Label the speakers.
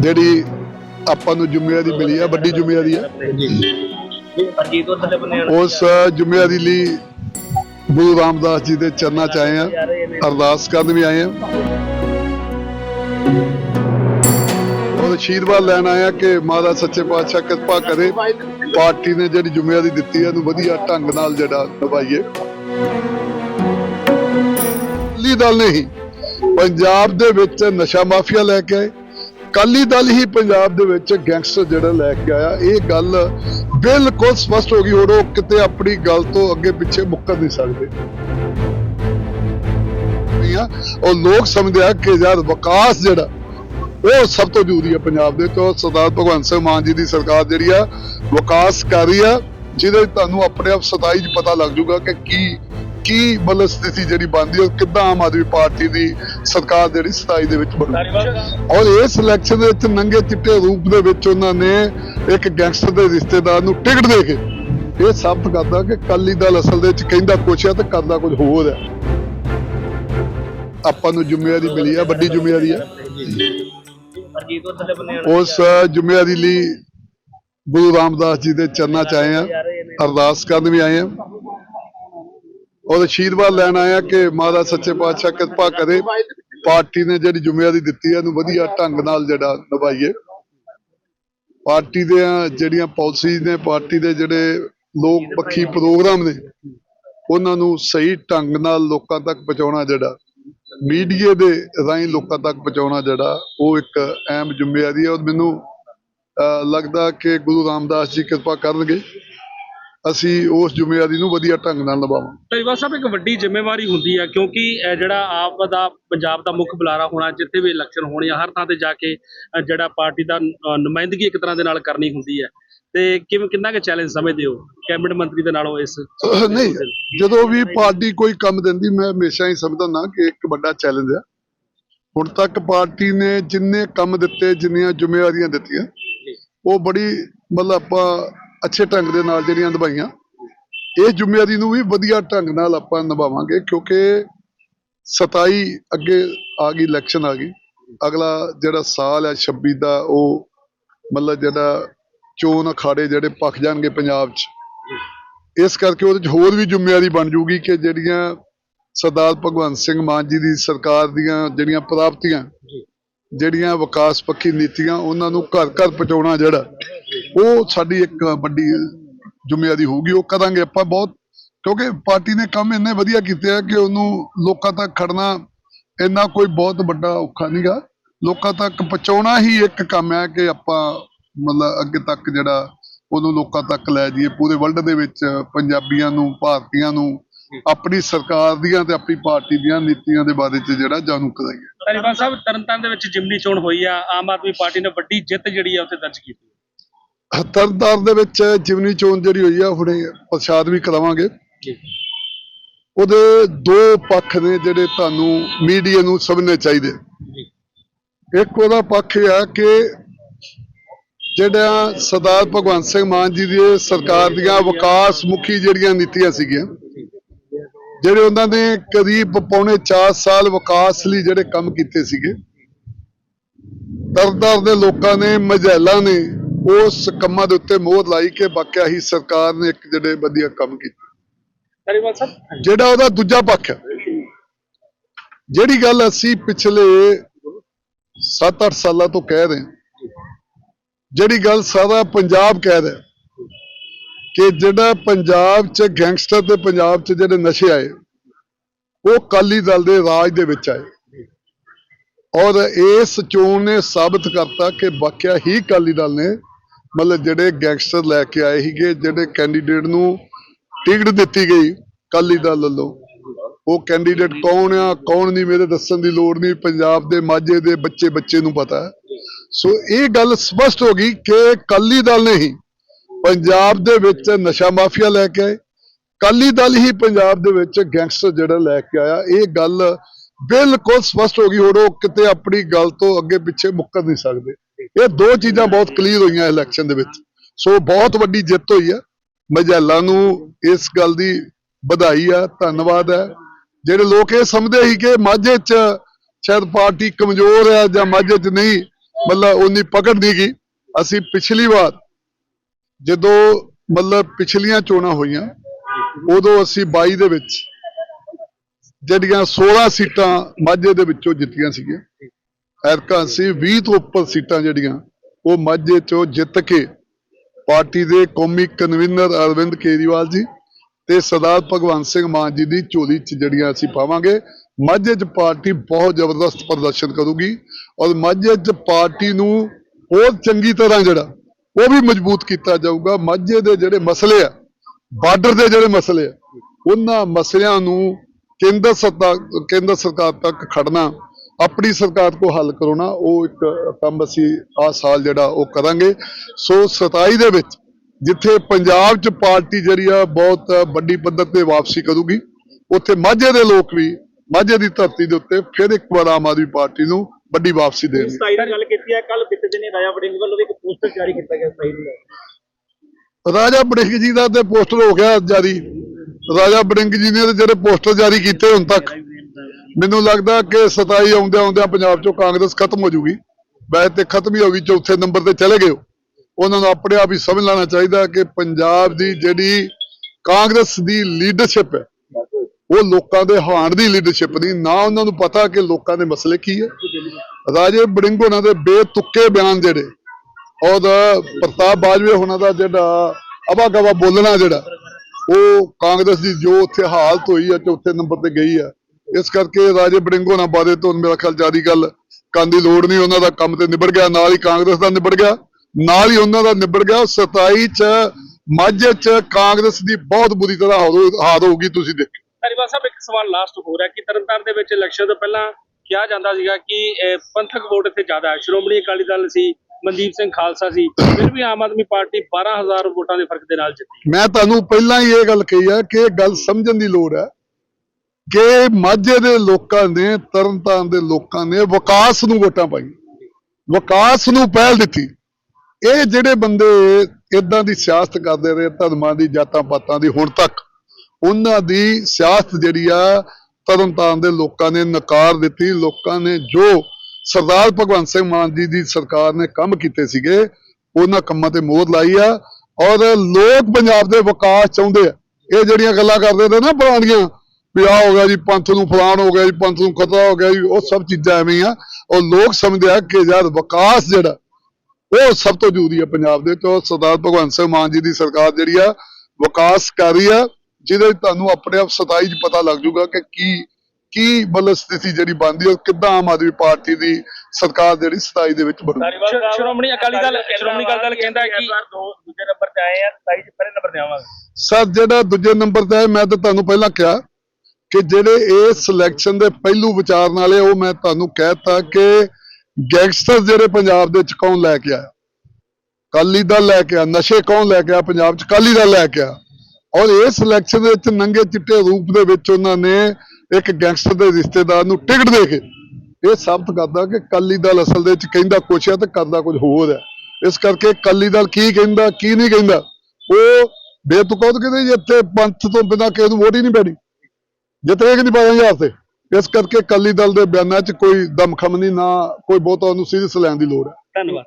Speaker 1: ਜਿਹੜੀ ਆਪਾਂ ਨੂੰ ਜ਼ਿੰਮੇਵਾਰੀ ਮਿਲੀ ਆ ਵੱਡੀ ਜ਼ਿੰਮੇਵਾਰੀ ਆ। ਉਸ ਜ਼ਿੰਮੇਵਾਰੀ ਲਈ ਗੁਰੂ ਰਾਮਦਾਸ ਜੀ ਦੇ ਚਰਨਾਂ 'ਚ ਆਏ ਆ ਅਰਦਾਸ ਕਰਨ ਵੀ ਆਏ ਆ। ਉਹ ਆਸ਼ੀਰਵਾਦ ਲੈਣ ਆਏ ਆ ਕਿ ਮਾਤਾ ਸੱਚੇ ਪਾਤਸ਼ਾਹ ਕਿਰਪਾ ਕਰੇ। ਪਾਰਟੀ ਨੇ ਜਿਹੜੀ ਜ਼ਿੰਮੇਵਾਰੀ ਦਿੱਤੀ ਹੈ ਇਹਨੂੰ ਵਧੀਆ ਢੰਗ ਨਾਲ ਜਿਹੜਾ ਨਿਭਾਈਏ। ਅਕਾਲੀ ਦਲ ਨੇ ਹੀ ਪੰਜਾਬ ਦੇ ਵਿੱਚ ਨਸ਼ਾ ਮਾਫੀਆ ਲੈ ਕੇ ਆਏ। ਅਕਾਲੀ ਦਲ ਹੀ ਪੰਜਾਬ ਦੇ ਵਿੱਚ ਗੈਂਗਸਟਰ ਜਿਹੜਾ ਲੈ ਕੇ ਆਇਆ, ਇਹ ਗੱਲ ਬਿਲਕੁਲ ਸਪਸ਼ਟ ਹੋ ਗਈ ਹੁਣ ਉਹ ਕਿਤੇ ਆਪਣੀ ਗੱਲ ਤੋਂ ਅੱਗੇ ਪਿੱਛੇ ਮੁੱਕਰ ਨਹੀਂ ਸਕਦੇ। ਆ? ਉਹ ਲੋਕ ਸਮਝਦੇ ਆ ਕਿ ਯਾਰ ਵਿਕਾਸ ਜਿਹੜਾ, ਉਹ ਸਭ ਤੋਂ ਜ਼ਰੂਰੀ ਹੈ ਪੰਜਾਬ ਦੇ ਤੋਂ ਸਰਦਾਰ ਭਗਵੰਤ ਸਿੰਘ ਮਾਨ ਜੀ ਦੀ ਸਰਕਾਰ ਜਿਹੜੀ ਆ, ਵਿਕਾਸ ਕਰ ਰਹੀ ਆ, ਜਿਹਦੇ ਤੁਹਾਨੂੰ ਆਪਣੇ ਆਪ ਸਤਾਈ 'ਚ ਪਤਾ ਲੱਗ ਜਾਊਗਾ ਕਿ ਕੀ ਕੀ ਮਤਲਬ ਸਥਿਤੀ ਜਿਹੜੀ ਬਣਦੀ ਹੈ ਕਿੱਦਾਂ ਆਮ ਆਦਮੀ ਪਾਰਟੀ ਦੀ ਸਰਕਾਰ ਜਿਹੜੀ 27 ਦੇ ਵਿੱਚ ਬਣੂ? ਔਰ ਇਸ ਇਲੈਕਸ਼ਨ ਦੇ ਵਿੱਚ ਨੰਗੇ ਚਿੱਟੇ ਰੂਪ ਦੇ ਵਿੱਚ ਉਹਨਾਂ ਨੇ ਇੱਕ ਗੈਂਗਸਟਰ ਦੇ ਰਿਸ਼ਤੇਦਾਰ ਨੂੰ ਟਿਕਟ ਦੇ ਕੇ ਇਹ ਸਾਬਤ ਕਰਦਾ ਕਿ ਅਕਾਲੀ ਦਲ ਅਸਲ ਦੇ ਵਿੱਚ ਕਹਿੰਦਾ ਕੁਛ ਹੈ ਤੇ ਕਰਦਾ ਕੁਝ ਹੋਰ ਹੈ। ਆਪਾਂ ਨੂੰ ਜ਼ਿੰਮੇਵਾਰੀ ਮਿਲੀ ਆ ਵੱਡੀ ਜ਼ਿੰਮੇਵਾਰੀ ਆ ਉਸ ਜ਼ਿੰਮੇਵਾਰੀ ਲਈ ਗੁਰੂ ਰਾਮਦਾਸ ਜੀ ਦੇ ਚਰਨਾਂ 'ਚ ਆਏ ਆ ਅਰਦਾਸ ਕਰਨ ਵੀ ਆਏ ਆ ਔਰ ਆਸ਼ੀਰਵਾਦ ਲੈਣ ਆਇਆ ਕਿ ਮਾਤਾ ਸੱਚੇ ਪਾਤਸ਼ਾਹ ਕਿਰਪਾ ਕਰੇ। ਪਾਰਟੀ ਨੇ ਜਿਹੜੀ ਜ਼ਿੰਮੇਵਾਰੀ ਦਿੱਤੀ ਹੈ ਇਹਨੂੰ ਵਧੀਆ ਢੰਗ ਨਾਲ ਜਿਹੜਾ ਨਿਭਾਈਏ। ਪਾਰਟੀ ਦੇ ਜਿਹੜੀਆਂ ਪਾਲਿਸੀਜ਼ ਨੇ ਪਾਰਟੀ ਦੇ ਜਿਹੜੇ ਲੋਕ ਪੱਖੀ ਪ੍ਰੋਗਰਾਮ ਨੇ ਉਹਨਾਂ ਨੂੰ ਸਹੀ ਢੰਗ ਨਾਲ ਲੋਕਾਂ ਤੱਕ ਪਹੁੰਚਾਉਣਾ ਜਿਹੜਾ ਮੀਡੀਆ ਦੇ ਰਾਹੀਂ ਲੋਕਾਂ ਤੱਕ ਪਹੁੰਚਾਉਣਾ ਜਿਹੜਾ ਉਹ ਇੱਕ ਅਹਿਮ ਜ਼ਿੰਮੇਵਾਰੀ ਹੈ ਔਰ ਮੈਨੂੰ ਅਹ, ਲੱਗਦਾ ਕਿ ਗੁਰੂ ਰਾਮਦਾਸ ਜੀ ਕਿਰਪਾ ਕਰਨਗੇ। ਅਸੀਂ ਉਸ ਜ਼ਿੰਮੇਵਾਰੀ ਨੂੰ ਵਧੀਆ ਢੰਗ ਨਾਲ ਨਿਭਾਵਾਂਗੇ।
Speaker 2: ਧਾਰੀਵਾਲ ਸਾਹਿਬ ਇੱਕ ਵੱਡੀ ਜ਼ਿੰਮੇਵਾਰੀ ਹੁੰਦੀ ਹੈ ਕਿਉਂਕਿ ਇਹ ਜਿਹੜਾ ਆਪ ਦਾ ਪੰਜਾਬ ਦਾ ਮੁੱਖ ਬੁਲਾਰਾ ਹੋਣਾ ਜਿੱਥੇ ਵੀ ਇਲੈਕਸ਼ਨ ਹੋਣੀ ਹਰ ਥਾਂ ਤੇ ਜਾ ਕੇ ਜਿਹੜਾ ਪਾਰਟੀ ਦਾ ਨੁਮਾਇੰਦਗੀ ਇੱਕ ਤਰ੍ਹਾਂ ਦੇ ਨਾਲ ਕਰਨੀ ਹੁੰਦੀ ਹੈ ਤੇ ਕਿਵੇਂ ਕਿੰਨਾ ਕੁ ਚੈਲੰਜ ਸਮਝਦੇ ਹੋ ਕੈਬਨਿਟ ਮੰਤਰੀ ਦੇ ਨਾਲੋਂ ਇਸ
Speaker 1: ਨਹੀਂ ਜਦੋਂ ਵੀ ਪਾਰਟੀ ਕੋਈ ਕੰਮ ਦਿੰਦੀ ਮੈਂ ਹਮੇਸ਼ਾ ਹੀ ਸਮਝਦਾ ਨਾ ਕਿ ਇੱਕ ਵੱਡਾ ਚੈਲੰਜ ਹੈ ਹੁਣ ਤੱਕ ਪਾਰਟੀ ਨੇ ਜਿੰਨੇ ਕੰਮ ਦਿੱਤੇ ਜਿੰਨੀਆਂ ਜ਼ਿੰਮੇਵਾਰੀਆਂ ਦਿੱਤੀਆਂ ਉਹ ਬੜੀ ਮਤਲਬ ਆਪਾਂ ਅੱਛੇ ਢੰਗ ਦੇ ਨਾਲ ਜਿਹੜੀਆਂ ਨਿਭਾਈਆਂ ਇਹ ਜ਼ਿੰਮੇਵਾਰੀ ਨੂੰ ਵੀ ਵਧੀਆ ਢੰਗ ਨਾਲ ਆਪਾਂ ਨਿਭਾਵਾਂਗੇ ਕਿਉਂਕਿ 27 ਅੱਗੇ ਆ ਗਈ ਇਲੈਕਸ਼ਨ ਆ ਗਈ। ਅਗਲਾ ਜਿਹੜਾ ਸਾਲ ਹੈ 26 ਦਾ ਉਹ ਮਤਲਬ ਜਿਹੜਾ ਚੋਣ ਅਖਾੜੇ ਜਿਹੜੇ ਪੱਕ ਜਾਣਗੇ ਪੰਜਾਬ 'ਚ ਇਸ ਕਰਕੇ ਉਹਦੇ 'ਚ ਹੋਰ ਵੀ ਜ਼ਿੰਮੇਵਾਰੀ ਬਣ ਜੂਗੀ ਕਿ ਜਿਹੜੀਆਂ ਸਰਦਾਰ ਭਗਵੰਤ ਸਿੰਘ ਮਾਨ ਜੀ ਦੀ ਸਰਕਾਰ ਦੀਆਂ ਜਿਹੜੀਆਂ ਪ੍ਰਾਪਤੀਆਂ ਜਿਹੜੀਆਂ ਵਿਕਾਸ ਪੱਖੀ ਨੀਤੀਆਂ ਉਹਨਾਂ ਨੂੰ ਘਰ ਘਰ ਪਹੁੰਚਾਉਣਾ ਜਿਹੜਾ ਉਹ ਸਾਡੀ ਇੱਕ ਵੱਡੀ ਜ਼ਿੰਮੇਵਾਰੀ ਹੋਊਗੀ, ਉਹ ਕਰਾਂਗੇ ਆਪਾਂ ਬਹੁਤ, ਕਿਉਂਕਿ ਪਾਰਟੀ ਨੇ ਕੰਮ ਇੰਨੇ ਵਧੀਆ ਕੀਤੇ ਆ ਕਿ ਉਹਨੂੰ ਲੋਕਾਂ ਤੱਕ ਖੜਨਾ ਇੰਨਾ ਕੋਈ ਬਹੁਤ ਵੱਡਾ ਔਖਾ ਨਹੀਂਗਾ ਲੋਕਾਂ ਤੱਕ ਪਹੁੰਚਾਉਣਾ ਹੀ ਇੱਕ ਕੰਮ ਹੈ ਕਿ ਆਪਾਂ ਮਤਲਬ ਅੱਗੇ ਤੱਕ ਜਿਹੜਾ ਉਹਨੂੰ ਲੋਕਾਂ ਤੱਕ ਲੈ ਜਾਈਏ। ਪੂਰੇ ਵਰਲਡ ਦੇ ਵਿੱਚ ਪੰਜਾਬੀਆਂ ਨੂੰ, ਭਾਰਤੀਆਂ ਨੂੰ, ਆਪਣੀ ਸਰਕਾਰ ਦੀਆਂ ਤੇ ਆਪਣੀ ਪਾਰਟੀ ਦੀਆਂ ਨੀਤੀਆਂ ਦੇ ਬਾਰੇ ਚ ਜਿਹੜਾ ਜਾਣੂ ਕਰਾਈਏ
Speaker 2: ਧਾਰੀਵਾਲ ਸਾਹਿਬ। ਤਰਨਤਾਰਨ ਦੇ ਵਿੱਚ ਜਿਮਨੀ ਚੋਣ ਹੋਈ ਆ। ਆਮ ਆਦਮੀ ਪਾਰਟੀ ਨੇ ਵੱਡੀ ਜਿੱਤ ਜਿਹੜੀ ਆ ਉੱਥੇ ਦਰਜ ਕੀਤੀ।
Speaker 1: ਤਰਨਤਾਰਨ ਦੇ ਵਿੱਚ ਜਿਮਨੀ ਚੋਣ ਜਿਹੜੀ ਹੋਈ ਆ ਹੁਣੇ ਪ੍ਰਸ਼ਾਦ ਵੀ ਕਰਾਵਾਂਗੇ।
Speaker 2: ਜੀ।
Speaker 1: ਉਹਦੇ ਦੋ ਪੱਖ ਨੇ ਜਿਹੜੇ ਤੁਹਾਨੂੰ ਮੀਡੀਆ ਨੂੰ ਸਮਝਣੇ ਚਾਹੀਦੇ। ਇੱਕ ਉਹਦਾ ਪੱਖ ਇਹ ਆ ਕਿ ਜਿਹੜਾ ਸਰਦਾਰ ਭਗਵੰਤ ਸਿੰਘ ਮਾਨ ਜੀ ਦੀ ਸਰਕਾਰ ਦੀਆਂ ਵਿਕਾਸ ਮੁਖੀ ਜਿਹੜੀਆਂ ਨੀਤੀਆਂ ਸੀਗੀਆਂ ਜਿਹੜੇ ਉਹਨਾਂ ਨੇ ਕਰੀਬ ਪੌਣੇ 4 ਸਾਲ ਵਿਕਾਸ ਲਈ ਜਿਹੜੇ ਕੰਮ ਕੀਤੇ ਸੀਗੇ ਦਰਦਰ ਦੇ ਲੋਕਾਂ ਨੇ ਮਝੈਲਾਂ ਨੇ ਉਸ ਕੰਮਾਂ ਦੇ ਉੱਤੇ ਮੋਹਰ ਲਾਈ ਕਿ ਵਾਕਿਆ ਹੀ ਸਰਕਾਰ ਨੇ ਇੱਕ ਜਿਹੜੇ ਵਧੀਆ ਕੰਮ ਕੀਤੇ।
Speaker 2: ਧਾਰੀਵਾਲ ਸਾਹਿਬ
Speaker 1: ਜਿਹੜਾ ਉਹਦਾ ਦੂਜਾ ਪੱਖ ਹੈ। ਜਿਹੜੀ ਗੱਲ ਅਸੀਂ ਪਿਛਲੇ 7-8 ਸਾਲਾਂ ਤੋਂ ਕਹਿ ਰਹੇ ਹਾਂ ਜਿਹੜੀ ਗੱਲ ਸਾਰਾ ਪੰਜਾਬ ਕਹਿ ਰਿਹਾ ਕਿ ਜਿਹੜਾ ਪੰਜਾਬ 'ਚ ਗੈਂਗਸਟਰ ਤੇ ਪੰਜਾਬ 'ਚ ਜਿਹੜੇ ਨਸ਼ੇ ਆਏ ਉਹ ਕਾਲੀ ਦਲ ਦੇ ਰਾਜ ਦੇ ਵਿੱਚ ਆਏ। ਔਰ ਇਸ ਚੋਣ ਨੇ ਸਾਬਤ ਕਰਤਾ ਕਿ ਵਾਕਿਆ ਹੀ ਕਾਲੀ ਦਲ ਨੇ ਮਤਲਬ ਜਿਹੜੇ ਗੈਂਗਸਟਰ ਲੈ ਕੇ ਆਏ ਸੀਗੇ, ਜਿਹੜੇ ਕੈਂਡੀਡੇਟ ਨੂੰ ਟਿਕਟ ਦਿੱਤੀ ਗਈ ਕਾਲੀ ਦਲ ਵੱਲੋਂ, ਉਹ ਕੈਂਡੀਡੇਟ ਕੌਣ ਆ, ਕੌਣ ਨਹੀਂ ਮੇਰੇ ਦੱਸਣ ਦੀ ਲੋੜ ਨਹੀਂ, ਪੰਜਾਬ ਦੇ ਮਾਝੇ ਦੇ ਬੱਚੇ ਬੱਚੇ ਨੂੰ ਪਤਾ ਹੈ। ਸੋ ਇਹ ਗੱਲ ਸਪਸ਼ਟ ਹੋ ਗਈ ਕਿ ਕਾਲੀ ਦਲ ਨੇ ਹੀ ਪੰਜਾਬ ਦੇ ਵਿੱਚ ਨਸ਼ਾ ਮਾਫੀਆ ਲੈ ਕੇ ਆਏ। ਕਾਲੀ ਦਲ ਹੀ ਪੰਜਾਬ ਦੇ ਵਿੱਚ ਗੈਂਗਸਟਰ ਜਿਹੜਾ ਲੈ ਕੇ ਆਇਆ। ਇਹ ਗੱਲ ਬਿਲਕੁਲ ਸਪਸ਼ਟ ਹੋ ਗਈ ਹੁਣ ਉਹ ਕਿਤੇ ਆਪਣੀ ਗੱਲ ਤੋਂ ਅੱਗੇ ਪਿੱਛੇ ਮੁੱਕਰ ਨਹੀਂ ਸਕਦੇ। ਇਹ ਦੋ ਚੀਜ਼ਾਂ ਬਹੁਤ ਕਲੀਅਰ ਹੋਈਆਂ ਇਲੈਕਸ਼ਨ ਦੇ ਵਿੱਚ। ਸੋ ਬਹੁਤ ਵੱਡੀ ਜਿੱਤ ਹੋਈ ਹੈ ਮਜੈਲਾ ਨੂੰ ਇਸ ਗੱਲ ਦੀ ਵਧਾਈ ਆ, ਧੰਨਵਾਦ ਹੈ ਜਿਹੜੇ ਲੋਕ ਇਹ ਸਮਝਦੇ ਸੀ ਕਿ ਮਾਝੇ 'ਚ ਸ਼ਾਇਦ ਪਾਰਟੀ ਕਮਜ਼ੋਰ ਹੈ ਜਾਂ ਮਾਝੇ 'ਚ ਨਹੀਂ, ਮਤਲਬ ਉਨੀ ਪਕੜ ਨਹੀਂ ਗਈ। ਅਸੀਂ ਪਿਛਲੀ ਵਾਰ ਜਦੋਂ ਮਤਲਬ ਪਿਛਲੀਆਂ ਚੋਣਾਂ ਹੋਈਆਂ, ਉਦੋਂ ਅਸੀਂ 22 ਦੇ ਵਿੱਚ ਜਿਹੜੀਆਂ 16 ਸੀਟਾਂ ਮਾਝੇ ਦੇ ਵਿੱਚੋਂ ਜਿੱਤੀਆਂ ਸੀਗੀਆਂ। ਐਰਕਾਂ ਸੀ 20 ਤੋਂ ਉੱਪਰ ਸੀਟਾਂ ਜਿਹੜੀਆਂ, ਉਹ ਮਾਝੇ ਚੋਂ ਜਿੱਤ ਕੇ ਪਾਰਟੀ ਦੇ ਕੌਮੀ ਕਨਵੀਨਰ ਅਰਵਿੰਦ ਕੇਜਰੀਵਾਲ ਜੀ ਤੇ ਸਰਦਾਰ ਭਗਵੰਤ ਸਿੰਘ ਮਾਨ ਜੀ ਦੀ ਝੋਲੀ 'ਚ ਜਿਹੜੀਆਂ ਅਸੀਂ ਪਾਵਾਂਗੇ। ਮਾਝੇ 'ਚ ਪਾਰਟੀ ਬਹੁਤ ਜ਼ਬਰਦਸਤ ਪ੍ਰਦਰਸ਼ਨ ਕਰੂਗੀ ਔਰ ਮਾਝੇ 'ਚ ਪਾਰਟੀ ਨੂੰ ਹੋਰ ਚੰਗੀ ਤਰ੍ਹਾਂ ਜਿਹੜਾ, ਉਹ ਵੀ ਮਜ਼ਬੂਤ ਕੀਤਾ ਜਾਊਗਾ। ਮਾਝੇ ਦੇ ਜਿਹੜੇ ਮਸਲੇ ਆ, ਬਾਰਡਰ ਦੇ ਜਿਹੜੇ ਮਸਲੇ ਆ, ਉਹਨਾਂ ਮਸਲਿਆਂ ਨੂੰ ਕੇਂਦਰ ਸਰਕਾਰ ਕੇਂਦਰ ਸਰਕਾਰ ਤੱਕ ਖੜਨਾ ਆਪਣੀ ਸਰਕਾਰ ਕੋ ਹੱਲ ਕਰਾਉਣਾ ਉਹ ਇੱਕ ਕੰਮ ਅਸੀਂ ਆ ਸਾਲ ਜਿਹੜਾ ਉਹ ਕਰਾਂਗੇ। ਸੋ 27 ਦੇ ਵਿੱਚ ਜਿੱਥੇ ਪੰਜਾਬ 'ਚ ਪਾਰਟੀ ਜਿਹੜੀ ਆ ਬਹੁਤ ਵੱਡੀ ਪੱਧਰ ਤੇ ਵਾਪਸੀ ਕਰੂਗੀ ਉੱਥੇ ਮਾਝੇ ਦੇ ਲੋਕ ਵੀ ਮਾਝੇ ਦੀ ਧਰਤੀ ਦੇ ਉੱਤੇ ਫਿਰ ਇੱਕ ਵਾਰ ਆਮ ਆਦਮੀ ਪਾਰਟੀ ਨੂੰ ਵੱਡੀ ਵਾਪਸੀ ਦੇਣਗੇ।
Speaker 3: ਸਤਾਈ ਦੀ ਗੱਲ ਕੀਤੀ ਹੈ ਕੱਲ ਬੀਤੇ ਦਿਨੀ ਰਾਜਾ ਵੜਿੰਗ ਵੱਲੋਂ ਇੱਕ ਪੋਸਟਰ ਜਾਰੀ ਕੀਤਾ ਗਿਆ ਸਤਾਈ ਨੂੰ
Speaker 1: ਰਾਜਾ ਬੜਿੰਗ ਜੀ ਦਾ ਤੇ ਪੋਸਟਰ ਹੋ ਗਿਆ ਜਾਰੀ। ਰਾਜਾ ਬੜਿੰਗ ਜੀ ਨੇ ਜਿਹੜੇ ਪੋਸਟਰ ਜਾਰੀ ਕੀਤੇ ਹੁਣ ਤੱਕ ਮੈਨੂੰ ਲੱਗਦਾ ਕਿ 27 ਆਉਂਦਿਆਂ ਆਉਂਦਿਆਂ ਪੰਜਾਬ ਚੋਂ ਕਾਂਗਰਸ ਖਤਮ ਹੋ ਜੂਗੀ ਵੈਸੇ ਤੇ ਖਤਮ ਹੀ ਹੋ ਗਈ, ਚੌਥੇ ਨੰਬਰ ਤੇ ਚਲੇ ਗਏ ਉਹ। ਉਹਨਾਂ ਨੂੰ ਆਪਣੇ ਆਪ ਹੀ ਸਮਝ ਲੈਣਾ ਚਾਹੀਦਾ ਕਿ ਪੰਜਾਬ ਦੀ ਜਿਹੜੀ ਕਾਂਗਰਸ ਦੀ ਲੀਡਰਸ਼ਿਪ ਹੈ, ਉਹ ਲੋਕਾਂ ਦੇ ਹਾਣ ਦੀ ਲੀਡਰਸ਼ਿਪ ਨਹੀਂ, ਨਾ ਉਹਨਾਂ ਨੂੰ ਪਤਾ ਕਿ ਲੋਕਾਂ ਦੇ ਮਸਲੇ ਕੀ ਹੈ ਰਾਜੇ ਬੜਿੰਗ ਹੋਣਾ ਦੇ ਬੇਤੁੱਕੇ ਬਿਆਨ ਜਿਹੜੇ ਔਰ ਪ੍ਰਤਾਪ ਬਾਜਵੇ ਹੋਣਾ ਦਾ ਜਿਹੜਾ ਅਵਾ ਗਵਾ ਬੋਲਣਾ ਜਿਹੜਾ, ਉਹ ਕਾਂਗਰਸ ਦੀ ਜੋ ਉੱਥੇ ਹਾਲਤ ਹੋਈ ਆ ਚੌਥੇ ਨੰਬਰ ਤੇ ਗਈ ਆ ਇਸ ਕਰਕੇ ਰਾਜੇ ਬੜਿੰਗ ਹੋਣਾ ਬਾਰੇ ਤੋਂ ਮੇਰਾ ਖਿਆਲ ਜ਼ਿਆਦਾ ਗੱਲ ਕਰਨ ਦੀ ਲੋੜ ਨਹੀਂ ਉਹਨਾਂ ਦਾ ਕੰਮ ਤੇ ਨਿਬੜ ਗਿਆ ਨਾਲ ਹੀ ਕਾਂਗਰਸ ਦਾ ਨਿਬੜ ਗਿਆ ਨਾਲ ਹੀ ਉਹਨਾਂ ਦਾ ਨਿਬੜ ਗਿਆ 27 ਚ ਮਾਝੇ ਚ ਕਾਂਗਰਸ ਦੀ ਬਹੁਤ ਬੁਰੀ ਤਰ੍ਹਾਂ ਹਾਰ- ਹਾਰ ਹੋਊਗੀ ਤੁਸੀਂ ਦੇਖੋ
Speaker 2: ਧਾਰੀਵਾਲ ਸਾਹਿਬ ਇੱਕ ਸਵਾਲ ਲਾਸਟ ਹੋ ਰਿਹਾ ਕਿ ਤਰਨਤਾਰਨ ਦੇ ਵਿੱਚ ਇਲੈਕਸ਼ਨ ਤੋਂ ਪਹਿਲਾਂ ਕਿਹਾ ਜਾਂਦਾ ਸੀਗਾ ਕਿ ਪੰਥਕ ਵੋਟ ਇੱਥੇ ਜ਼ਿਆਦਾ ਹੈ। ਸ਼੍ਰੋਮਣੀ ਅਕਾਲੀ ਦਲ ਸੀ ਮਨਦੀਪ ਸਿੰਘ ਖਾਲਸਾ ਸੀ ਫਿਰ ਵੀ ਆਮ ਆਦਮੀ ਪਾਰਟੀ 12000 ਵੋਟਾਂ ਦੇ ਫ਼ਰਕ ਦੇ ਨਾਲ ਜਿੱਤੀ।
Speaker 1: ਮੈਂ ਤੁਹਾਨੂੰ ਪਹਿਲਾਂ ਹੀ ਇਹ ਗੱਲ ਕਹੀ ਆ ਕਿ ਇਹ ਗੱਲ ਸਮਝਣ ਦੀ ਲੋੜ ਹੈ ਕਿ ਮਾਝੇ ਦੇ ਲੋਕਾਂ ਨੇ, ਤਰਨਤਾਰਨ ਦੇ ਲੋਕਾਂ ਨੇ ਵਿਕਾਸ ਨੂੰ ਵੋਟਾਂ ਪਾਈਆਂ। ਵਿਕਾਸ ਨੂੰ ਪਹਿਲ ਦਿੱਤੀ। ਇਹ ਜਿਹੜੇ ਬੰਦੇ ਇਦਾਂ ਦੀ ਸਿਆਸਤ ਕਰਦੇ ਰਹੇ, ਧਰਮਾਂ ਦੀ, ਜਾਤਾਂ ਪਾਤਾਂ ਦੀ ਹੁਣ ਤੱਕ, ਉਹਨਾਂ ਦੀ ਸਿਆਸਤ ਜਿਹੜੀ ਆ, ਤਰਨਤਾਰਨ ਦੇ ਲੋਕਾਂ ਨੇ ਨਕਾਰ ਦਿੱਤੀ। ਲੋਕਾਂ ਨੇ ਜੋ ਸਰਦਾਰ ਭਗਵੰਤ ਸਿੰਘ ਮਾਨ ਜੀ ਦੀ ਸਰਕਾਰ ਨੇ ਕੰਮ ਕੀਤੇ ਸੀਗੇ, ਉਹਨਾਂ ਕੰਮਾਂ ਤੇ ਮੋਹਰ ਲਾਈ ਆ ਔਰ ਲੋਕ ਪੰਜਾਬ ਦੇ ਵਿਕਾਸ ਚਾਹੁੰਦੇ ਆ। ਇਹ ਜਿਹੜੀਆਂ ਗੱਲਾਂ ਕਰਦੇ ਨੇ ਨਾ ਪੁਰਾਣੀਆਂ ਵੀ ਆ ਹੋ ਗਿਆ ਜੀ ਪੰਥ ਨੂੰ ਫਲਾਣ ਹੋ ਗਿਆ ਜੀ ਪੰਥ ਨੂੰ ਖਤਰਾ ਹੋ ਗਿਆ ਜੀ ਉਹ ਸਭ ਚੀਜ਼ਾਂ ਐਵੇਂ ਆ। ਔਰ ਲੋਕ ਸਮਝਦੇ ਆ ਕਿ ਯਾਰ ਵਿਕਾਸ ਜਿਹੜਾ ਉਹ ਸਭ ਤੋਂ ਜ਼ਰੂਰੀ ਹੈ ਪੰਜਾਬ ਦੇ ਤੋਂ ਸਰਦਾਰ ਭਗਵੰਤ ਸਿੰਘ ਮਾਨ ਜੀ ਦੀ ਸਰਕਾਰ ਜਿਹੜੀ ਆ ਵਿਕਾਸ ਕਰ ਰਹੀ ਆ ਜਿਹਦੇ ਤੁਹਾਨੂੰ ਆਪਣੇ ਆਪ 27 ਚ ਪਤਾ ਲੱਗ ਜਾਊਗਾ ਕਿ ਕੀ ਕੀ ਮਤਲਬ ਸਥਿਤੀ ਜਿਹੜੀ ਬਣਦੀ ਹੈ ਔਰ ਕਿੱਦਾਂ ਆਮ ਆਦਮੀ ਪਾਰਟੀ ਦੀ ਸਰਕਾਰ ਜਿਹੜੀ 27 ਦੇ ਵਿੱਚ ਬਣੂ।
Speaker 2: ਸ਼੍ਰੋਮਣੀ ਅਕਾਲੀ ਦਲ- ਸ਼੍ਰੋਮਣੀ ਅਕਾਲੀ ਦਲ ਕਹਿੰਦਾ ਕਿ-
Speaker 3: ਦੂਜੇ ਨੰਬਰ ਤੇ ਆਏ ਆ 27 ਚ ਪਹਿਲੇ ਨੰਬਰ ਤੇ ਆਵਾਂਗੇ।
Speaker 1: ਸਰ ਜਿਹੜਾ ਦੂਜੇ ਨੰਬਰ ਤੇ ਹੈ ਮੈਂ ਤਾਂ ਤੁਹਾਨੂੰ ਪਹਿਲਾਂ ਕਿਹਾ ਕਿ ਜਿਹੜੇ ਇਸ ਸਿਲੈਕਸ਼ਨ ਦੇ ਪਹਿਲੂ ਵਿਚਾਰਨ ਵਾਲੇ ਉਹ ਮੈਂ ਤੁਹਾਨੂੰ ਕਹਿਤਾ ਕਿ ਗੈਂਗਸਟਰ ਜਿਹੜੇ ਪੰਜਾਬ ਦੇ ਵਿੱਚ ਕੌਣ ਲੈ ਕੇ ਆਇਆ? ਕਾਲੀ ਦਲ ਲੈ ਕੇ ਆ ਨਸ਼ੇ ਕੌਣ ਲੈ ਕੇ ਆ ਪੰਜਾਬ ਚ? ਕਾਲੀ ਦਲ ਲੈ ਕੇ ਆ ਔਰ ਇਸ ਸਿਲੈਕਸ਼ਨ ਦੇ ਵਿੱਚ ਨੰਗੇ ਚਿੱਟੇ ਰੂਪ ਦੇ ਵਿੱਚ ਉਹਨਾਂ ਨੇ ਇੱਕ ਗੈਂਗਸਟਰ ਦੇ ਰਿਸ਼ਤੇਦਾਰ ਨੂੰ ਟਿਕਟ ਦੇ ਕੇ ਇਹ ਸਾਬਤ ਕਰਦਾ ਕਿ ਕਾਲੀ ਦਲ ਅਸਲ ਦੇ ਵਿੱਚ ਕਹਿੰਦਾ ਕੁਛ ਹੈ ਤੇ ਕਰਦਾ ਕੁਝ ਹੋਰ ਹੈ ਇਸ ਕਰਕੇ ਕਾਲੀ ਦਲ ਕੀ ਕਹਿੰਦਾ, ਕੀ ਨਹੀਂ ਕਹਿੰਦਾ, ਉਹ ਬੇਤੁਕੌਦ ਕਹਿੰਦੇ ਜੀ, ਇੱਥੇ ਪੰਥ ਤੋਂ ਬਿਨਾਂ ਕਿਸੇ ਨੂੰ ਵੋਟ ਹੀ ਨਹੀਂ ਪੈਣੀ। ਜਿੱਤੇ ਕਿ ਨਹੀਂ ਹਜ਼ਾਰ ਤੇ? ਇਸ ਕਰਕੇ ਅਕਾਲੀ ਦਲ ਦੇ ਬਿਆਨਾਂ 'ਚ ਕੋਈ ਦਮਖਮ ਨਹੀਂ, ਨਾ ਕੋਈ ਬਹੁਤਾ ਉਹਨੂੰ ਸੀਰੀਅਸ ਲੈਣ ਦੀ ਲੋੜ ਹੈ।
Speaker 2: ਧੰਨਵਾਦ।